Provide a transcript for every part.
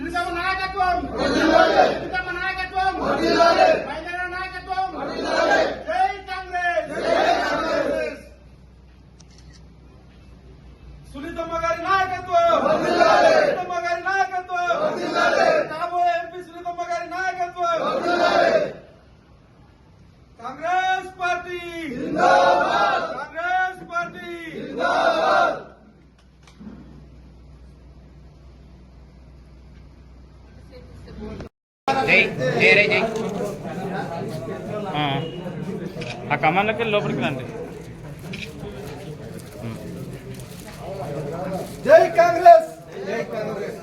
సునీతమ్మ నాయకత్వం! సునీతమ్మ నాయకత్వం! మహిళల నాయకత్వం! జై కాంగ్రెస్! సునీతమ్మ గారి నాయకత్వం! సునీతమ్మ గారి నాయకత్వం! కాబోయే ఎంపీ సునీతమ్మ గారి నాయకత్వం! కాంగ్రెస్ పార్టీ కాంగ్రెస్ పార్టీ జై జై రే జై ఆ. కమాండ్లోకి వెళ్ళి లోపలికి రండి. జై కాంగ్రెస్! జై కాంగ్రెస్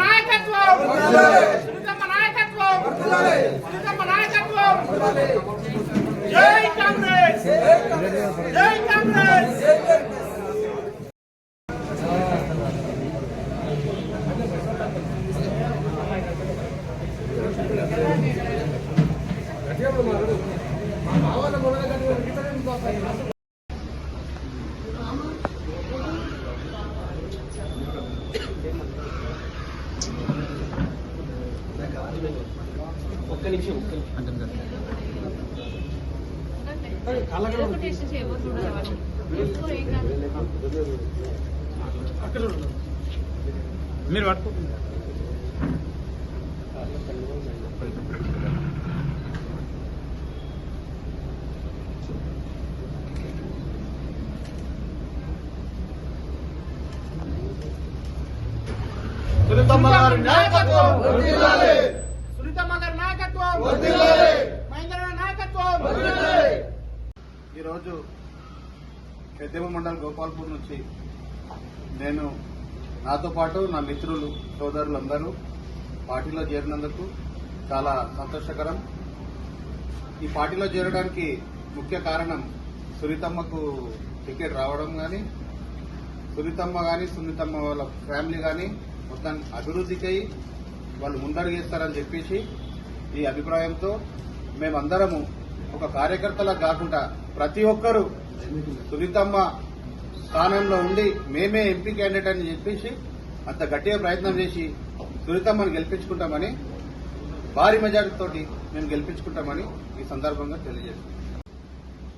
నాయకత్వం సునీతమ్మ నాయకత్వం! సునీతమ్మ నాయకత్వం జై కాంగ్రెస్ జై కాంగ్రెస్ టేస్ట్ నిమిషం చూడాలి వాళ్ళు మీరు పట్టుకో సునీతమ్మ గారి నాయకత్వం సునీతమ్మ గారి నాయకత్వం మహేంద్ర నాయకత్వం ఈరోజు పెద్దమ్మ మండల్ గోపాల్పూర్ నుంచి నేను నాతో పాటు నా మిత్రులు సోదరులందరూ పార్టీలో చేరినందుకు చాలా సంతోషకరం. ఈ పార్టీలో చేరడానికి ముఖ్య కారణం సునీతమ్మకు టికెట్ రావడం కానీ సునీతమ్మ కానీ సునీతమ్మ వాళ్ళ ఫ్యామిలీ కానీ మొత్తం అభివృద్ధికై వాళ్ళు ముందడుగేస్తారని చెప్పేసి ఈ అభిప్రాయంతో మేమందరము ఒక కార్యకర్తలా కాకుండా ప్రతి ఒక్కరూ సునీతమ్మ స్థానంలో ఉండి మేమే ఎంపీ క్యాండిడేట్ అని చెప్పేసి అంత గట్టిగా ప్రయత్నం చేసి సునీతమ్మను గెలిపించుకుంటామని భారీ మెజార్టీ తోటి మేము గెలిపించుకుంటామని ఈ సందర్భంగా తెలియజేస్తాం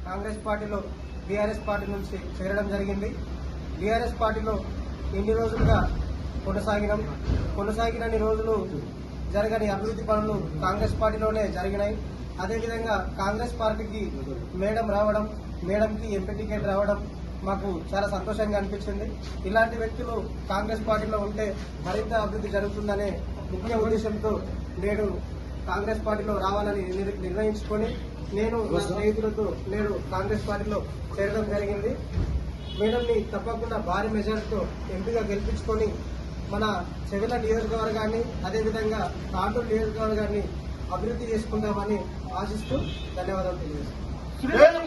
కాంగ్రెస్ పార్టీలో బీఆర్ఎస్ పార్టీ నుంచి చేరడం జరిగింది. బీఆర్ఎస్ పార్టీలో ఇన్ని రోజులుగా కొనసాగినాం. కొనసాగినన్ని రోజులు జరగని అభివృద్ధి పనులు కాంగ్రెస్ పార్టీలోనే జరిగినాయి. అదేవిధంగా కాంగ్రెస్ పార్టీకి మేడం రావడం మేడంకి ఎంపీ టికెట్ రావడం మాకు చాలా సంతోషంగా అనిపించింది. ఇలాంటి వ్యక్తులు కాంగ్రెస్ పార్టీలో ఉంటే మరింత అభివృద్ధి జరుగుతుందనే ముఖ్య ఉద్దేశంతో నేడు కాంగ్రెస్ పార్టీలో రావాలని నిర్- నిర్ణయించుకొని నేను నా స్నేహితులతో నేడు కాంగ్రెస్ పార్టీలో చేరడం జరిగింది. మేడంని తప్పకుండా భారీ మెజార్టీతో ఎంపీగా గెలిపించుకొని మన చెవిల నియోజకవర్గాన్ని అదేవిధంగా తాండూరు నియోజకవర్గాన్ని అభివృద్ధి చేసుకుందామని ఆశిస్తూ ధన్యవాదాలు తెలియజేస్తాను